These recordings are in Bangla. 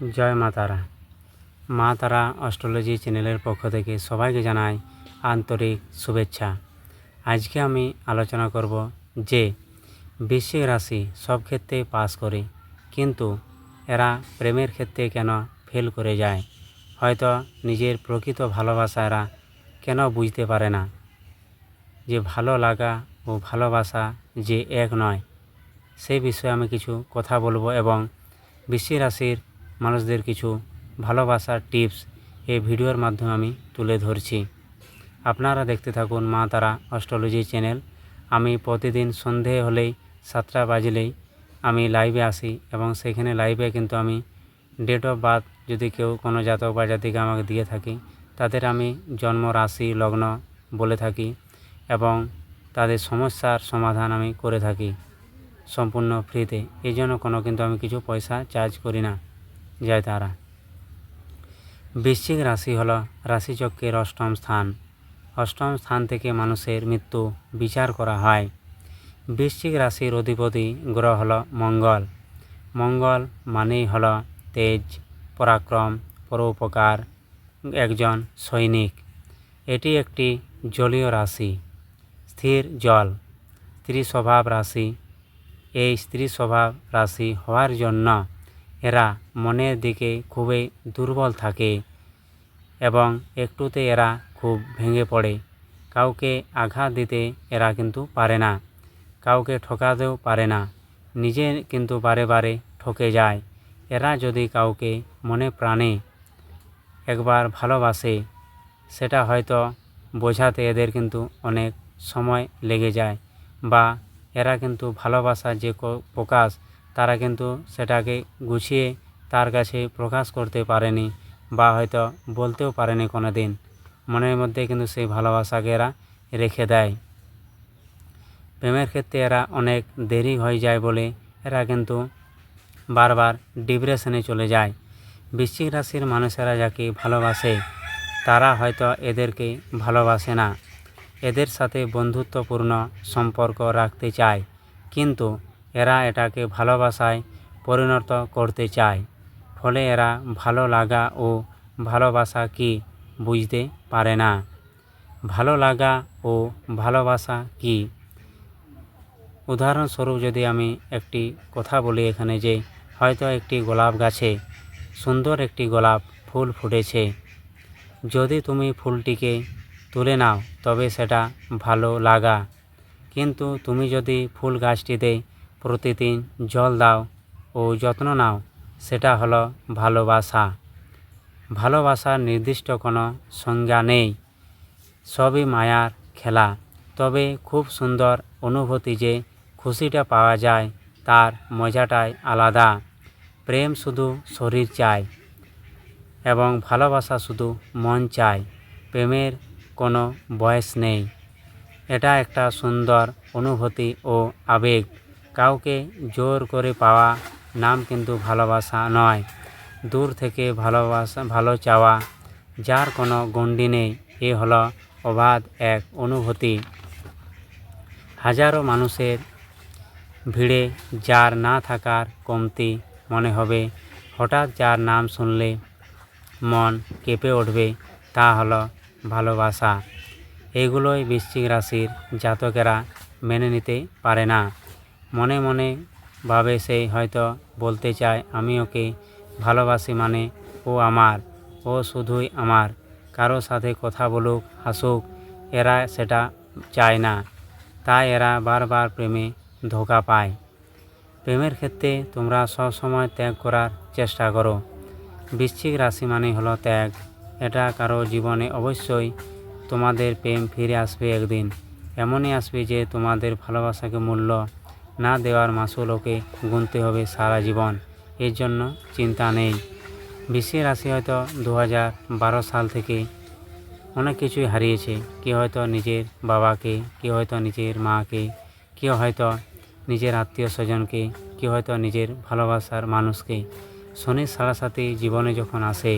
জয় মা তারা। মা তারা অস্ট্রোলজি চ্যানেলের পক্ষ থেকে সবাইকে জানাই আন্তরিক শুভেচ্ছা। আজকে আমি আলোচনা করব যে বৃশ্চিক রাশি সব ক্ষেত্রে পাস করে, কিন্তু এরা প্রেমের ক্ষেত্রে কেন ফেল করে যায়? হয়তো নিজের প্রকৃত ভালোবাসা এরা কেন বুঝতে পারে না? যে ভালো লাগা ও ভালোবাসা যে এক নয় সেই বিষয়ে আমি কিছু কথা বলব এবং বৃশ্চিক রাশির মানুষদের কিছু ভালোবাসার টিপস এই ভিডিওর মাধ্যমে আমি তুলে ধরছি। আপনারা দেখতে থাকুন মা তারা অস্ট্রোলজি চ্যানেল। আমি প্রতিদিন সন্ধে হলেই, সাতটা বাজলেই আমি লাইভে আসি এবং সেখানে লাইভে কিন্তু আমি ডেট অফ বার্থ যদি কেউ কোনো জাতক বা জাতিকে আমাকে দিয়ে থাকি, তাদের আমি জন্ম, রাশি, লগ্ন বলে থাকি এবং তাদের সমস্যার সমাধান আমি করে থাকি সম্পূর্ণ ফ্রিতে এই জন্য কোনো কিন্তু আমি কিছু পয়সা চার্জ করি না। যায় তারা। বৃশ্চিক রাশি হলো রাশিচক্রের অষ্টম স্থান। অষ্টম স্থান থেকে মানুষের মৃত্যু বিচার করা হয়। বৃশ্চিক রাশির অধিপতি গ্রহ হলো মঙ্গল। মঙ্গল মানেই হলো তেজ, পরাক্রম, পরোপকার, একজন সৈনিক। এটি একটি জলীয় রাশি, স্থির জল। স্ত্রী স্বভাব রাশি, এই স্ত্রী স্বভাব রাশি হওয়ার জন্য এরা মনের দিকে খুবই দুর্বল থাকে এবং একটুতে এরা খুব ভেঙে পড়ে। কাউকে আঘাত দিতে এরা কিন্তু পারে না। কাউকে ঠকাতেও পারে না। নিজে কিন্তু বারে বারে ঠকে যায়। এরা যদি কাউকে মনে প্রাণে একবার ভালোবাসে, সেটা হয়তো বোঝাতে এদের কিন্তু অনেক সময় লেগে যায় বা এরা কিন্তু ভালোবাসার যে প্রকাশ তারা কিন্তু সেটাকে গুছিয়ে তার কাছে প্রকাশ করতে পারেনি বা হয়তো বলতেও পারেনি কোনো দিন মনের মধ্যে কিন্তু সেই ভালোবাসাকে এরা রেখে দেয়। প্রেমের ক্ষেত্রে এরা অনেক দেরি হয়ে যায় বলে এরা কিন্তু বারবার ডিপ্রেশনে চলে যায়। বৃশ্চিক রাশির মানুষেরা যাকে ভালোবাসে, তারা হয়তো এদেরকে ভালোবাসে না। এদের সাথে বন্ধুত্বপূর্ণ সম্পর্ক রাখতে চায়। কিন্তু এরা এটাকে ভালোবাসায় পরিণত করতে চায়। ফলে এরা ভালো লাগা ও ভালোবাসা কি বুঝতে পারে না। ভালো লাগা ও ভালোবাসা কি? উদাহরণস্বরূপ যদি আমি একটি কথা বলি এখানে যে, হয়তো একটি গোলাপ গাছে সুন্দর একটি গোলাপ ফুল ফুটেছে। যদি তুমি ফুলটিকে তুলে নাও, তবে সেটা ভালো লাগা। কিন্তু তুমি যদি ফুল গাছটিতে প্রতিদিন জল দাও ও যত্ন নাও, সেটা হলো ভালোবাসা। ভালোবাসার নির্দিষ্ট কোনো সংজ্ঞা নেই। সবই মায়ার খেলা। তবে খুব সুন্দর অনুভূতি যে খুশিটা পাওয়া যায়, তার মজাটাই আলাদা। প্রেম শুধু শরীর চায় এবং ভালোবাসা শুধু মন চায়। প্রেমের কোনো বয়স নেই। এটা একটা সুন্দর অনুভূতি ও আবেগ। কাউকে জোর করে পাওয়া নাম কিন্তু ভালোবাসা নয়। দূর থেকে ভালোবাসা, ভালো চাওয়া, যার কোনো গণ্ডি নেই, এ হলো অবাধ এক অনুভূতি। হাজারো মানুষের ভিড়ে যার না থাকার কমতি মনে হবে। হঠাৎ যার নাম শুনলে মন কেঁপে উঠবে, তা হলো ভালোবাসা। এগুলোই বৃশ্চিক রাশির জাতকেরা মেনে নিতে পারে না। মনে মনে ভাবে সে হয়তো বলতে চায়, আমি ওকে ভালোবাসি মানে ও আমার, ও শুধুই আমার। কারও সাথে কথা বলুক, হাসুক, এরা সেটা চায় না। তাই এরা বারবার প্রেমে ধোকা পায়। প্রেমের ক্ষেত্রে তোমরা সবসময় ত্যাগ করার চেষ্টা করো। বৃশ্চিক রাশি মানে হলো ত্যাগ। এটা কারও জীবনে অবশ্যই তোমাদের প্রেম ফিরে আসবে একদিন। এমনই আসবে যে তোমাদের ভালোবাসাকে মূল্য না দেওয়ার মাসুল ওকে গুনতে হবে সারা জীবন। এর জন্য চিন্তা নেই। বৃশ্চিক রাশি হয়তো দু সাল থেকে অনেক কিছুই হারিয়েছে। কেউ হয়তো নিজের বাবাকে, কেউ হয়তো নিজের মাকে, কেউ হয়তো নিজের আত্মীয় স্বজনকে, কেউ হয়তো নিজের ভালোবাসার মানুষকে। শনির সাথে জীবনে যখন আসে,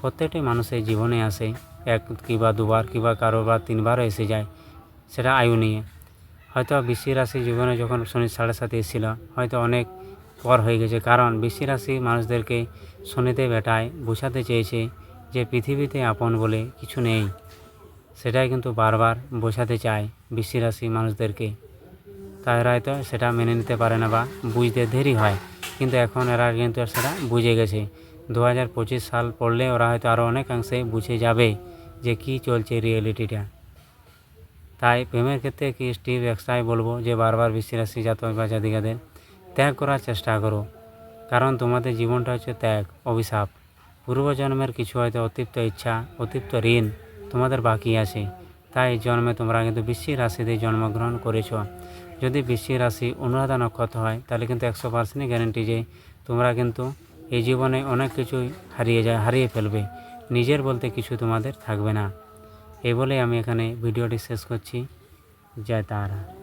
প্রত্যেকটি মানুষের জীবনে আসে। এক কিংবা দুবার কিংবা কারও বা তিনবারও এসে যায়, সেটা আয়ু নিয়ে। হয়তো বৃশ্চিক রাশি জীবনে যখন শনির সাড়ে সাথে এসেছিল, হয়তো অনেক পর হয়ে গেছে। কারণ বৃষ্টি রাশি মানুষদেরকে শনিদেব বেটায় বোঝাতে চেয়েছে যে পৃথিবীতে আপন বলে কিছু নেই। সেটাই কিন্তু বারবার বোঝাতে চায় বৃষ্টি রাশি মানুষদেরকে। তাই হয়তো সেটা মেনে নিতে পারে না বা বুঝতে দেরি হয়। কিন্তু এখন এরা কিন্তু সেটা বুঝে গেছে। দু হাজার পঁচিশ সাল পড়লে ওরা হয়তো আরও অনেকাংশে বুঝে যাবে যে কি চলছে রিয়েলিটিটা তাই প্রেমের ক্ষেত্রে কি স্টিভ এক্সট্রাই বলব যে বারবার রাশি জাতক বা জাতিকাদের ত্যাগ করার চেষ্টা করো। কারণ তোমাদের জীবনটা হচ্ছে ত্যাগ, অভিশাপ। পূর্বজন্মের কিছু হয়তো অতিরিক্ত ইচ্ছা অতিরিক্ত ঋণ তোমাদের বাকি আছে। তাই জন্মে তোমরা কিন্তু বৃশ্চিক রাশিতে জন্মগ্রহণ করেছ। যদি বৃশ্চিক রাশি অনুরাধা নক্ষত্র হয়, তাহলে কিন্তু একশো পার্সেন্টই গ্যারেন্টি যে তোমরা কিন্তু এই জীবনে অনেক কিছুই হারিয়ে যায় হারিয়ে ফেলবে। নিজের বলতে কিছু তোমাদের থাকবে না। এই বলেই আমি এখানে ভিডিওটি শেষ করছি। জয় তারা।